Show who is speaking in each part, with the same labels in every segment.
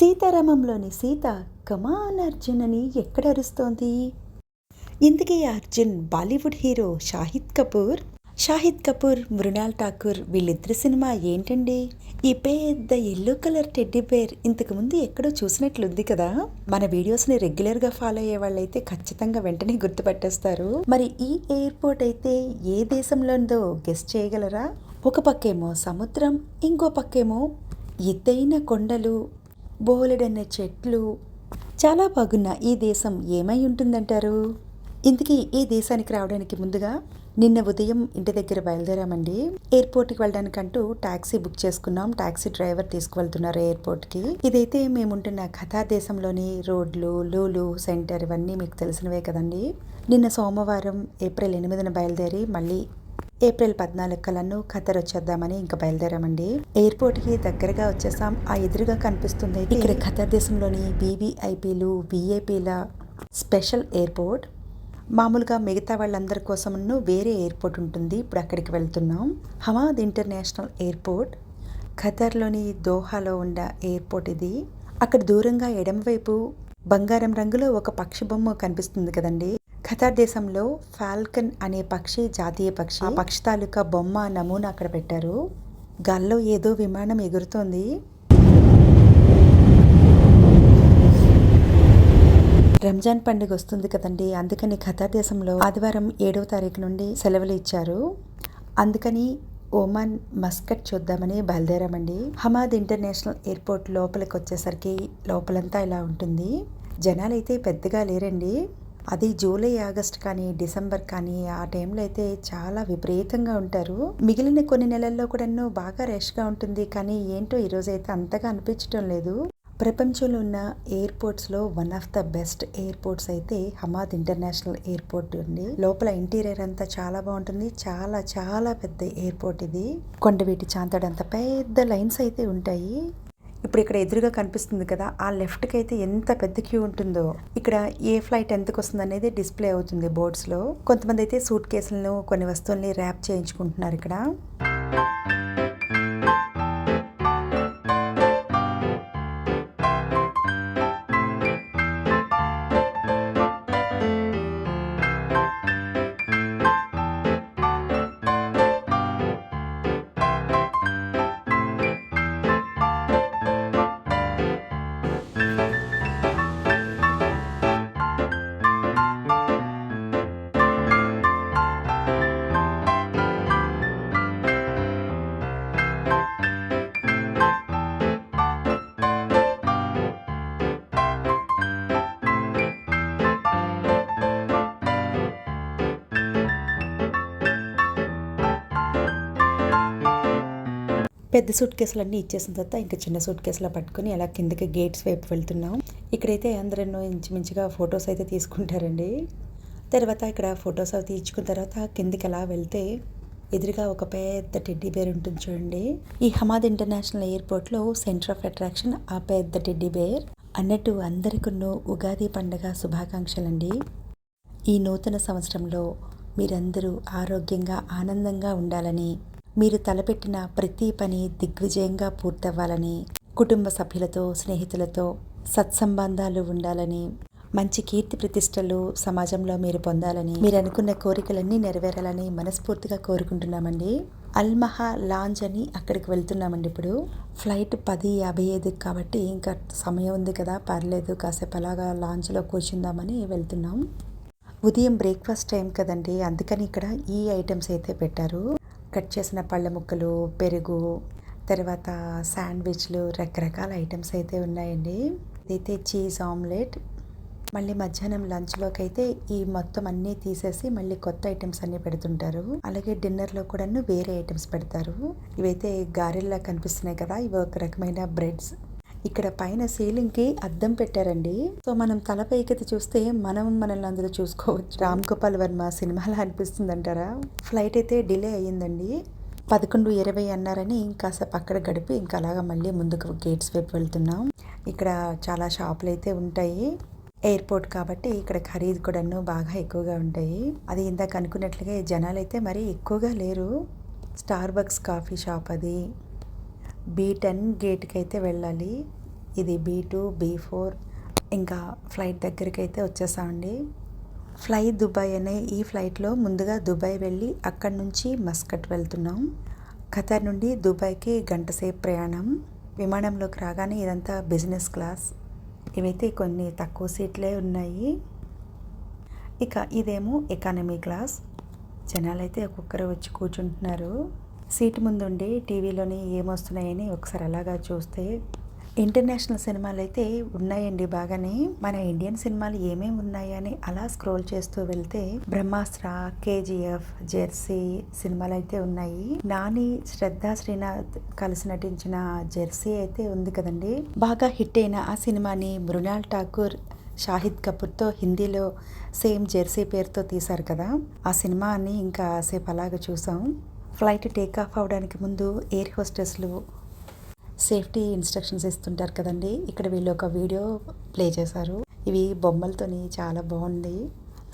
Speaker 1: సీతారామంలోని సీత కమాన్ అర్జున్ అని ఎక్కడ అరుస్తోంది? ఇంతకీ అర్జున్ బాలీవుడ్ హీరో షాహిద్ కపూర్. షాహిద్ కపూర్ మృణాల్ ఠాకూర్ వీళ్ళిద్దరి సినిమా ఏంటండి? ఈ పెద్ద ఎల్లో కలర్ టెడ్డీ బేర్ ఇంతకు ముందు ఎక్కడో చూసినట్లుంది కదా? మన వీడియోస్ని రెగ్యులర్గా ఫాలో అయ్యే వాళ్ళైతే ఖచ్చితంగా వెంటనే గుర్తుపట్టేస్తారు. మరి ఈ ఎయిర్పోర్ట్ అయితే ఏ దేశంలోందో గెస్ట్ చేయగలరా? ఒక పక్కేమో సముద్రం ఇంకో పక్కేమో ఎత్తైన కొండలు బోలెడన్న చెట్లు చాలా బాగున్న ఈ దేశం ఏమై ఉంటుందంటారు? ఇంతకీ ఈ దేశానికి రావడానికి ముందుగా నిన్న ఉదయం ఇంటి దగ్గర బయలుదేరామండి. ఎయిర్పోర్ట్కి వెళ్ళడానికంటూ ట్యాక్సీ బుక్ చేసుకున్నాం. ట్యాక్సీ డ్రైవర్ తీసుకువెళ్తున్నారు ఎయిర్పోర్ట్కి. ఇదైతే మేముంటున్న ఖతార్ దేశంలోని రోడ్లు లూలు సెంటర్ ఇవన్నీ మీకు తెలిసినవే కదండి. నిన్న సోమవారం ఏప్రిల్ ఎనిమిదిన బయలుదేరి మళ్ళీ ఏప్రిల్ పద్నాలుగు కలను ఖతర్ వచ్చేద్దామని ఇంకా బయలుదేరామండి. ఎయిర్పోర్ట్కి దగ్గరగా వచ్చేసాం. ఆ ఎదురుగా కనిపిస్తుంది ఇక్కడ ఖతర్ దేశంలోని బీవీఐపీలు విఐపీల స్పెషల్ ఎయిర్పోర్ట్. మామూలుగా మిగతా వాళ్ళందరి కోసమను వేరే ఎయిర్పోర్ట్ ఉంటుంది. ఇప్పుడు అక్కడికి వెళ్తున్నాం. Hamad international airport. ఖతర్లోని దోహాలో ఉన్న ఎయిర్పోర్ట్ ఇది. అక్కడ దూరంగా ఎడమవైపు బంగారం రంగులో ఒక పక్షి బొమ్మ కనిపిస్తుంది కదండి. ఖతార్ దేశంలో ఫాల్కన్ అనే పక్షి జాతీయ పక్షి ఆ పక్షి తాలూకా బొమ్మ నమూనా అక్కడ పెట్టారు. గాల్లో ఏదో విమానం ఎగురుతోంది. రంజాన్ పండుగ వస్తుంది కదండి అందుకని ఖతార్ దేశంలో ఆదివారం ఏడవ తారీఖు నుండి సెలవులు ఇచ్చారు. అందుకని ఓమాన్ మస్కట్ చూద్దామని బయలుదేరామండి. హమాద్ ఇంటర్నేషనల్ ఎయిర్పోర్ట్ లోపలికి వచ్చేసరికి లోపలంతా ఇలా ఉంటుంది. జనాలు అయితే పెద్దగా లేరండి. అది జూలై ఆగస్ట్ కానీ డిసెంబర్ కానీ ఆ టైంలో అయితే చాలా విపరీతంగా ఉంటారు. మిగిలిన కొన్ని నెలల్లో కూడా బాగా రష్గా ఉంటుంది. కానీ ఏంటో ఈరోజు అయితే అంతగా అనిపించడం లేదు. ప్రపంచంలో ఉన్న ఎయిర్పోర్ట్స్లో one of the best airports అయితే హమాద్ ఇంటర్నేషనల్ ఎయిర్పోర్ట్ ఉంది లోపల ఇంటీరియర్ అంతా చాలా బాగుంటుంది. చాలా చాలా పెద్ద ఎయిర్పోర్ట్ ఇది. కొండవీటి చాంతడంత పెద్ద లైన్స్ అయితే ఉంటాయి. ఇప్పుడు ఇక్కడ ఎదురుగా కనిపిస్తుంది కదా ఆ లెఫ్ట్కి అయితే ఎంత పెద్ద క్యూ ఉంటుందో. ఇక్కడ ఏ ఫ్లైట్ ఎంతకు వస్తుంది అనేది డిస్ప్లే అవుతుంది బోర్డ్స్లో కొంతమంది అయితే సూట్ కేసులను కొన్ని వస్తువుల్ని ర్యాప్ చేయించుకుంటున్నారు ఇక్కడ. పెద్ద సూట్ కేసులన్నీ ఇచ్చేసిన తర్వాత ఇంకా చిన్న సూట్ కేసులో పట్టుకొని అలా కిందకి గేట్స్ వైపు వెళ్తున్నాం. ఇక్కడైతే అందరూ ఇంచుమించుగా ఫొటోస్ అయితే తీసుకుంటారండి. తర్వాత ఇక్కడ ఫొటోస్ అవి తీర్చుకున్న తర్వాత కిందకి అలా వెళ్తే ఎదురుగా ఒక పెద్ద టెడ్డీ బేర్ ఉంటుంది చూడండి. ఈ హమాద్ ఇంటర్నేషనల్ ఎయిర్పోర్ట్లో సెంటర్ ఆఫ్ అట్రాక్షన్ ఆ పెద్ద టెడ్డీ బేర్ అన్నట్టు అందరికున్నో ఉగాది పండగ శుభాకాంక్షలండి. ఈ నూతన సంవత్సరంలో మీరందరూ ఆరోగ్యంగా ఆనందంగా ఉండాలని మీరు తలపెట్టిన ప్రతి పని దిగ్విజయంగా పూర్తవ్వాలని కుటుంబ సభ్యులతో స్నేహితులతో సత్సంబంధాలు ఉండాలని మంచి కీర్తి ప్రతిష్టలు సమాజంలో మీరు పొందాలని మీరు అనుకున్న కోరికలన్నీ నెరవేరాలని మనస్ఫూర్తిగా కోరుకుంటున్నామండి. అల్మహా లాంజ్ అని అక్కడికి వెళ్తున్నామండి ఇప్పుడు. ఫ్లైట్ పది యాభై ఐదు కాబట్టి ఇంకా సమయం ఉంది కదా పర్లేదు. కాసేపు అలాగా లాంజ్లో కూర్చుందామని వెళ్తున్నాం. ఉదయం బ్రేక్ఫాస్ట్ టైం కదండి అందుకని ఇక్కడ ఈ ఐటమ్స్ అయితే పెట్టారు. కట్ చేసిన పళ్ళ ముక్కలు పెరుగు తర్వాత శాండ్విచ్లు రకరకాల ఐటమ్స్ అయితే ఉన్నాయండి. ఇదైతే చీజ్ ఆమ్లెట్. మళ్ళీ మధ్యాహ్నం లంచ్లోకి అయితే ఈ మొత్తం అన్నీ తీసేసి మళ్ళీ కొత్త ఐటమ్స్ అన్నీ పెడుతుంటారు. అలాగే డిన్నర్లో కూడా వేరే ఐటమ్స్ పెడతారు. ఇవైతే గారెల్లా కనిపిస్తున్నాయి కదా ఇవి ఒక రకమైన బ్రెడ్స్. ఇక్కడ పైన సీలింగ్కి అద్దం పెట్టారండి. సో మనం తల పైకెత్తి చూస్తే మనం మనల్ని అందులో చూసుకోవచ్చు. రామ్ గోపాల్ వర్మ సినిమాలా అనిపిస్తుంది అంటారా ఫ్లైట్ అయితే డిలే అయ్యిందండి. పదకొండు ఇరవై అన్నారని కాసేపు అక్కడ గడిపి ఇంకా అలాగా మళ్ళీ ముందుకు గేట్స్ వైపు వెళ్తున్నాం. ఇక్కడ చాలా షాపులు అయితే ఉంటాయి. ఎయిర్పోర్ట్ కాబట్టి ఇక్కడ ఖరీదు కూడాను బాగా ఎక్కువగా ఉంటాయి. అది ఇందాక అనుకున్నట్లుగా జనాలు అయితే మరీ ఎక్కువగా లేరు. స్టార్ బక్స్ కాఫీ షాప్ అది. బీ టెన్ గేట్కి అయితే వెళ్ళాలి. ఇది బీ టూ బీ ఫోర్ ఇంకా ఫ్లైట్ దగ్గరికి అయితే వచ్చేసామండి. ఫ్లై దుబాయ్ అనే ఈ ఫ్లైట్లో ముందుగా దుబాయ్ వెళ్ళి అక్కడి నుంచి మస్కట్ వెళ్తున్నాం. ఖతర్ నుండి దుబాయ్కి గంట సేపు ప్రయాణం. విమానంలోకి రాగానే ఇదంతా బిజినెస్ క్లాస్. ఇవైతే కొన్ని తక్కువ సీట్లే ఉన్నాయి. ఇక ఇదేమో ఎకానమీ క్లాస్. జనాలైతే ఒక్కొక్కరు వచ్చి కూర్చుంటున్నారు. సీట్ ముందుండి టీవీలోని ఏమొస్తున్నాయని ఒకసారి అలాగా చూస్తే ఇంటర్నేషనల్ సినిమాలు అయితే ఉన్నాయండి బాగానే. మన ఇండియన్ సినిమాలు ఏమేమి ఉన్నాయని అలా స్క్రోల్ చేస్తూ వెళ్తే బ్రహ్మాస్త్ర కేజీఎఫ్ జెర్సీ సినిమాలు అయితే ఉన్నాయి. నాని శ్రద్ధ శ్రీనాథ్ కలిసి నటించిన జెర్సీ అయితే ఉంది కదండి. బాగా హిట్ అయిన ఆ సినిమాని మృణాల్ ఠాకూర్ షాహిద్ కపూర్తో హిందీలో సేమ్ జెర్సీ పేరుతో తీశారు కదా. ఆ సినిమాని ఇంకా సేపు అలాగ చూసాం. ఫ్లైట్ టేక్ ఆఫ్ అవడానికి ముందు ఎయిర్ హోస్టెస్లు సేఫ్టీ ఇన్స్ట్రక్షన్స్ ఇస్తుంటారు కదండి. ఇక్కడ వీళ్ళు ఒక వీడియో ప్లే చేశారు. ఇవి బొమ్మలతోని చాలా బాగుంది.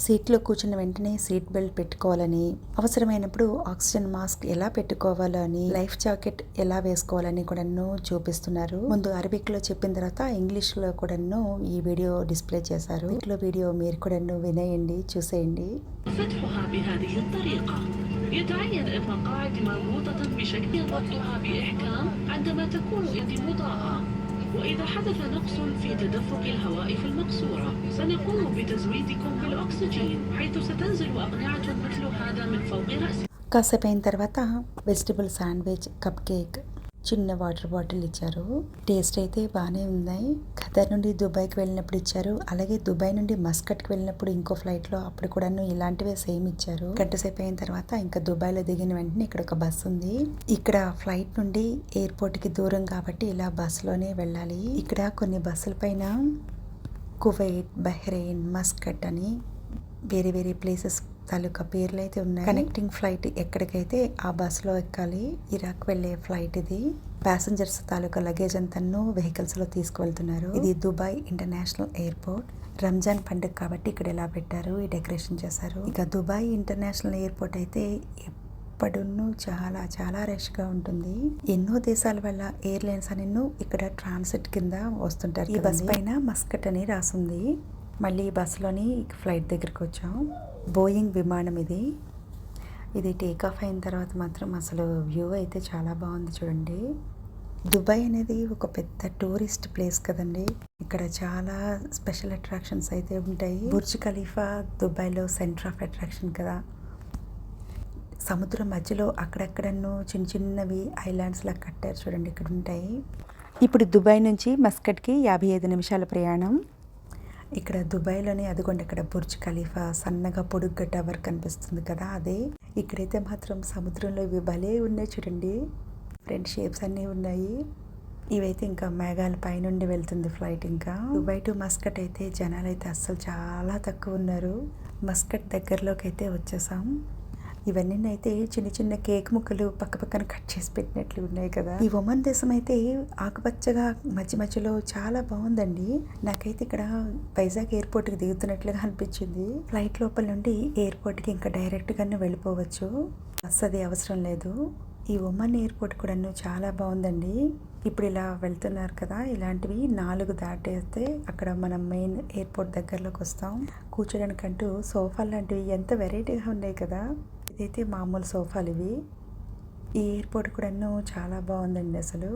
Speaker 1: సీట్లో కూర్చున్న వెంటనే సీట్ బెల్ట్ పెట్టుకోవాలని అవసరమైనప్పుడు ఆక్సిజన్ మాస్క్ ఎలా పెట్టుకోవాలని లైఫ్ జాకెట్ ఎలా వేసుకోవాలని కూడాను చూపిస్తున్నారు ముందు అరబిక్ లో చెప్పిన తర్వాత ఇంగ్లీష్ లో కూడాను ఈ వీడియో డిస్ప్లే చేశారు ఇట్లా వీడియో మీరు కూడాను వినేయండి చూసేయండి
Speaker 2: فتحها بهذه الطريقة يتعين أن المقاعد مربوطة بشكل ضبطها بإحكام عندما تكون اليد مضاءة وإذا حدث نقص في تدفق الهواء في المقصورة سنقوم بتزويدكم بالأكسجين حيث ستنزل أقنعة مثل هذا من فوق رأسكم
Speaker 1: కాసేపు అయిన తర్వాత వెజిటబుల్ శాండ్విచ్ కప్ కేక్ చిన్న వాటర్ బాటిల్ ఇచ్చారు. టేస్ట్ అయితే బాగానే ఉన్నాయి ఖతర్ నుండి దుబాయ్కి వెళ్ళినప్పుడు ఇచ్చారు. అలాగే దుబాయ్ నుండి మస్కట్కి వెళ్ళినప్పుడు ఇంకో ఫ్లైట్లో అప్పుడు కూడాను ఇలాంటివే సేమ్ ఇచ్చారు. గంట సేపు అయిన తర్వాత ఇంకా దుబాయ్లో దిగిన వెంటనే ఇక్కడ ఒక బస్సు ఉంది. ఇక్కడ ఫ్లైట్ నుండి ఎయిర్పోర్ట్కి దూరం కాబట్టి ఇలా బస్సులోనే వెళ్ళాలి. ఇక్కడ కొన్ని బస్సుల పైన కువైట్ బహ్రెయిన్ మస్కట్ అని వేరే వేరే ప్లేసెస్ తాలూకా పేర్లు అయితే ఉన్నాయి. కనెక్టింగ్ ఫ్లైట్ ఎక్కడికైతే ఆ బస్సులో ఎక్కాలి ఇరాక్ వెళ్ళే ఫ్లైట్ ఇది. ప్యాసింజర్స్ తాలూకా లగేజ్ అంతను వెహికల్స్లో తీసుకువెళ్తున్నారు. ఇది దుబాయ్ ఇంటర్నేషనల్ ఎయిర్పోర్ట్ రంజాన్ పండుగ కాబట్టి ఇక్కడ ఎలా పెట్టారు ఈ డెకరేషన్ చేశారు. ఇక దుబాయ్ ఇంటర్నేషనల్ ఎయిర్పోర్ట్ అయితే ఎప్పుడున్నూ చాలా చాలా రష్గా ఉంటుంది. ఎన్నో దేశాల వల్ల ఎయిర్లైన్స్ అని ఇక్కడ ట్రాన్సిట్ కింద వస్తుంటారు ఈ బస్ పైన మస్కట్ అని రాసింది. మళ్ళీ ఈ బస్సులోని ఫ్లైట్ దగ్గరికి వచ్చాం. బోయింగ్ విమానం ఇది. ఇది టేక్ ఆఫ్ అయిన తర్వాత మాత్రం అసలు వ్యూ అయితే చాలా బాగుంది చూడండి. దుబాయ్ అనేది ఒక పెద్ద టూరిస్ట్ ప్లేస్ కదండి. ఇక్కడ చాలా స్పెషల్ అట్రాక్షన్స్ అయితే ఉంటాయి. బుర్జ్ ఖలీఫా దుబాయ్లో సెంటర్ ఆఫ్ అట్రాక్షన్ కదా. సముద్రం మధ్యలో అక్కడక్కడను చిన్న చిన్నవి ఐలాండ్స్ లా కట్టారు చూడండి ఇక్కడ ఉంటాయి. ఇప్పుడు దుబాయ్ నుంచి మస్కట్కి యాభై ఐదు నిమిషాల ప్రయాణం. ఇక్కడ దుబాయ్లోని అదిగోండి ఇక్కడ బుర్జ్ ఖలీఫా సన్నగా పొడుగ్గా టవర్ కనిపిస్తుంది కదా అదే. ఇక్కడైతే మాత్రం సముద్రంలో ఇవి భలే ఉన్నాయి చూడండి. ఫ్రెండ్ షేప్స్ అన్నీ ఉన్నాయి. ఇవైతే ఇంకా మేఘాల పైనుండి వెళ్తుంది ఫ్లైట్ ఇంకా. దుబాయ్ టు మస్కట్ అయితే జనాలు అయితే అస్సలు చాలా తక్కువ ఉన్నారు. మస్కట్ దగ్గరలోకి అయితే వచ్చేసాం. ఇవన్నీ అయితే చిన్న చిన్న కేక్ ముక్కలు పక్క పక్కన కట్ చేసి పెట్టినట్లు ఉన్నాయి కదా. ఈ ఒమన్ దేశం అయితే ఆకుపచ్చగా మధ్య మధ్యలో చాలా బాగుందండి. నాకైతే ఇక్కడ వైజాగ్ ఎయిర్పోర్ట్కి దిగుతున్నట్లుగా అనిపించింది. ఫ్లైట్ లోపల నుండి ఎయిర్పోర్ట్కి ఇంకా డైరెక్ట్ గానే వెళ్ళిపోవచ్చు. బస్ అది అవసరం లేదు. ఈ ఒమన్ ఎయిర్పోర్ట్ కూడా చాలా బాగుందండి. ఇప్పుడు ఇలా వెళ్తున్నారు కదా ఇలాంటివి నాలుగు దాటేస్తే అక్కడ మనం మెయిన్ ఎయిర్పోర్ట్ దగ్గరలోకి వస్తాం. కూర్చోడానికంటూ సోఫా లాంటివి ఎంత వెరైటీగా ఉన్నాయి కదా. ఇదైతే మామూలు సోఫాలు ఇవి. ఈ ఎయిర్పోర్ట్ కూడా చాలా బాగుందండి అసలు.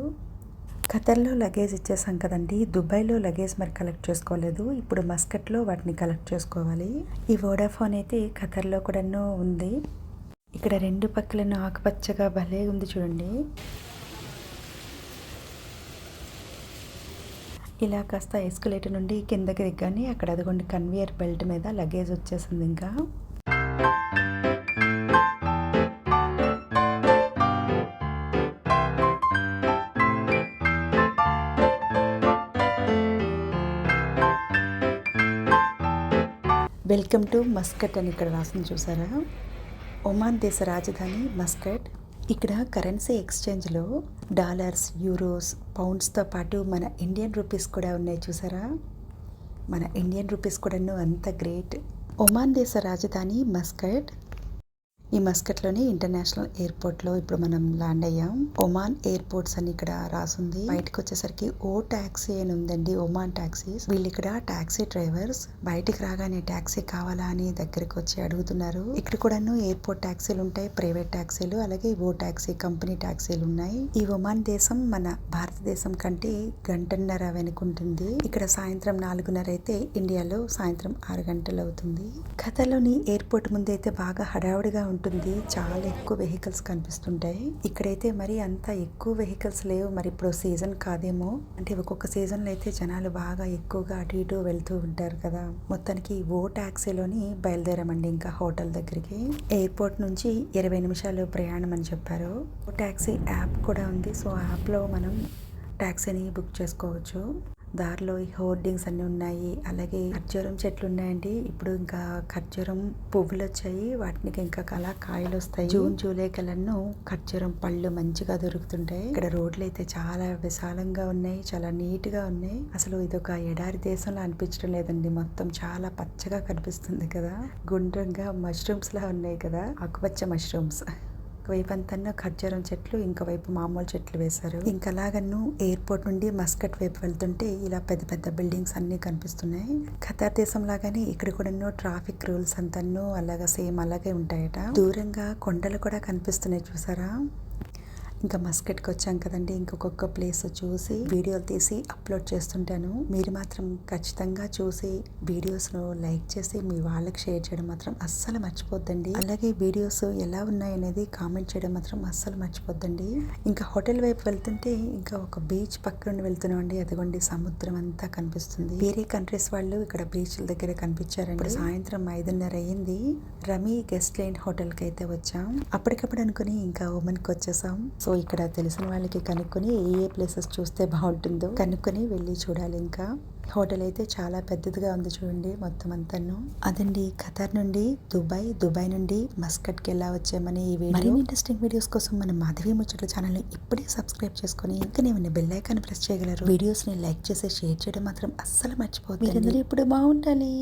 Speaker 1: ఖతర్లో లగేజ్ ఇచ్చేసాం కదండి. దుబాయ్లో లగేజ్ మరి కలెక్ట్ చేసుకోలేదు. ఇప్పుడు మస్కట్లో వాటిని కలెక్ట్ చేసుకోవాలి. ఈ వోడాఫోన్ అయితే ఖతర్లో కూడా ఉంది. ఇక్కడ రెండు పక్కలను ఆకుపచ్చగా భలే ఉంది చూడండి. ఇలా కాస్త ఎస్కలేటర్ నుండి కిందకి దిగ్గానే అక్కడ అదిగోండి కన్వేయర్ బెల్ట్ మీద లగేజ్ వచ్చేసింది ఇంకా. వెల్కమ్ టు మస్కట్ అని ఇక్కడ రాసింది చూసారా? ఒమాన్ దేశ రాజధాని మస్కట్. ఇక్కడ కరెన్సీ ఎక్స్చేంజ్లో డాలర్స్ యూరోస్ పౌండ్స్తో పాటు మన ఇండియన్ రూపీస్ కూడా ఉన్నాయి చూసారా? మన ఇండియన్ రూపీస్ కూడాను అంత గ్రేట్. ఒమాన్ దేశ రాజధాని మస్కట్ ఈ మస్కట్లోని ఇంటర్నేషనల్ ఎయిర్పోర్ట్లో ఇప్పుడు మనం ల్యాండ్ అయ్యాం. ఒమాన్ ఎయిర్పోర్ట్స్ అని ఇక్కడ రాసుంది. బయటకు వచ్చేసరికి ఓ టాక్సీ అని ఉందండి. Oman taxis. వీళ్ళు ఇక్కడ టాక్సీ డ్రైవర్స్ బయటికి రాగానే టాక్సీ కావాలా అని దగ్గరికి వచ్చి అడుగుతున్నారు. ఇక్కడ కూడాను ఎయిర్పోర్ట్ టాక్సీలు ఉంటాయి ప్రైవేట్ టాక్సీలు అలాగే ఓ టాక్సీ కంపెనీ టాక్సీలు ఉన్నాయి. ఈ ఒమాన్ దేశం మన భారతదేశం కంటే గంటన్నర వెనుకుంటుంది. ఇక్కడ సాయంత్రం నాలుగున్నర అయితే ఇండియాలో సాయంత్రం ఆరు గంటలు అవుతుంది కథలోని ఎయిర్పోర్ట్ ముందు అయితే బాగా హడావుడిగా ఉంటుంది. ఉంటుంది. చాలా ఎక్కువ వెహికల్స్ కనిపిస్తుంటాయి. ఇక్కడైతే మరి అంత ఎక్కువ వెహికల్స్ లేవు. మరి ఇప్పుడు సీజన్ కాదేమో. అంటే ఒక్కొక్క సీజన్లో అయితే జనాలు బాగా ఎక్కువగా అటు ఇటు వెళ్తూ ఉంటారు కదా. మొత్తానికి ఓ ట్యాక్సీలోని బయలుదేరామండి ఇంకా హోటల్ దగ్గరికి. ఎయిర్పోర్ట్ నుంచి ఇరవై నిమిషాలు ప్రయాణం అని చెప్పారు. ఓ టాక్సీ యాప్ కూడా ఉంది. సో యాప్లో మనం టాక్సీని బుక్ చేసుకోవచ్చు. దారిలో ఈ హోర్డింగ్స్ అన్ని ఉన్నాయి. అలాగే ఖర్జూరం చెట్లు ఉన్నాయండి. ఇప్పుడు ఇంకా ఖర్జూరం పువ్వులు వచ్చాయి. వాటికి ఇంకా అలా కాయలు వస్తాయి. జూన్ జూలై కలను ఖర్జూరం పళ్ళు మంచిగా దొరుకుతుంటాయి. ఇక్కడ రోడ్లు అయితే చాలా విశాలంగా ఉన్నాయి. చాలా నీట్గా ఉన్నాయి. అసలు ఇది ఒక ఎడారి దేశంలో అనిపించడం లేదండి. మొత్తం చాలా పచ్చగా కనిపిస్తుంది కదా. గుండ్రంగా మష్రూమ్స్ లా ఉన్నాయి కదా. ఆకుపచ్చ మష్రూమ్స్ ఒకవైపు అంతా ఖర్జూరం చెట్లు ఇంకా వైపు మామూలు చెట్లు వేశారు. ఇంకా అలాగను ఎయిర్పోర్ట్ నుండి మస్కట్ వైపు వెళ్తుంటే ఇలా పెద్ద పెద్ద బిల్డింగ్స్ అన్ని కనిపిస్తున్నాయి. ఖతార్ దేశం లాగానే ఇక్కడ కూడా ట్రాఫిక్ రూల్స్ అంతను అలాగా సేమ్ అలాగే ఉంటాయట. దూరంగా కొండలు కూడా కనిపిస్తున్నాయి చూసారా? ఇంకా మస్కెట్కి వచ్చాం కదండి. ఇంకొక ప్లేస్ చూసి వీడియోలు తీసి అప్లోడ్ చేస్తుంటాను. మీరు మాత్రం ఖచ్చితంగా చూసి వీడియోస్ను లైక్ చేసి మీ వాళ్ళకి షేర్ చేయడం మాత్రం అస్సలు మర్చిపోద్దండి. అలాగే వీడియోస్ ఎలా ఉన్నాయనేది కామెంట్ చేయడం మాత్రం అస్సలు మర్చిపోద్దండి. ఇంకా హోటల్ వైపు వెళ్తుంటే ఇంకా ఒక బీచ్ పక్క నుండి వెళ్తున్నాం అండి. అదిగోండి సముద్రం అంతా కనిపిస్తుంది. వేరే కంట్రీస్ వాళ్ళు ఇక్కడ బీచ్ల దగ్గర కనిపించారండి. ఇప్పుడు సాయంత్రం ఐదున్నర అయ్యింది రమి గెస్ట్ లైన్ హోటల్కి అయితే వచ్చాం. అప్పటికప్పుడు అనుకుని ఇంకా ఉమెన్కి వచ్చేసాం. సో ఇక్కడ తెలిసిన వాళ్ళకి కనుక్కొని ఏ ఏ ప్లేసెస్ చూస్తే బాగుంటుందో కనుక్కొని వెళ్ళి చూడాలి ఇంకా. హోటల్ అయితే చాలా పెద్దదిగా ఉంది చూడండి మొత్తం అంతాను. అదండి ఖతార్ నుండి దుబాయ్ దుబాయ్ నుండి మస్కట్కి ఎలా వచ్చామని ఈ వీడియో. మరిన్ని ఇంట్రెస్టింగ్ వీడియోస్ కోసం మన మాధవి ముచ్చట్ల ఛానల్ ఇప్పుడే సబ్స్క్రైబ్ చేసుకొని ఇంకా నేను బెల్ ఐకాన్ ప్రెస్ చేయగలరు. వీడియోస్ని లైక్ చేసి షేర్ చేయడం మాత్రం అస్సలు మర్చిపోతుంది ఇప్పుడు బాగుండాలి.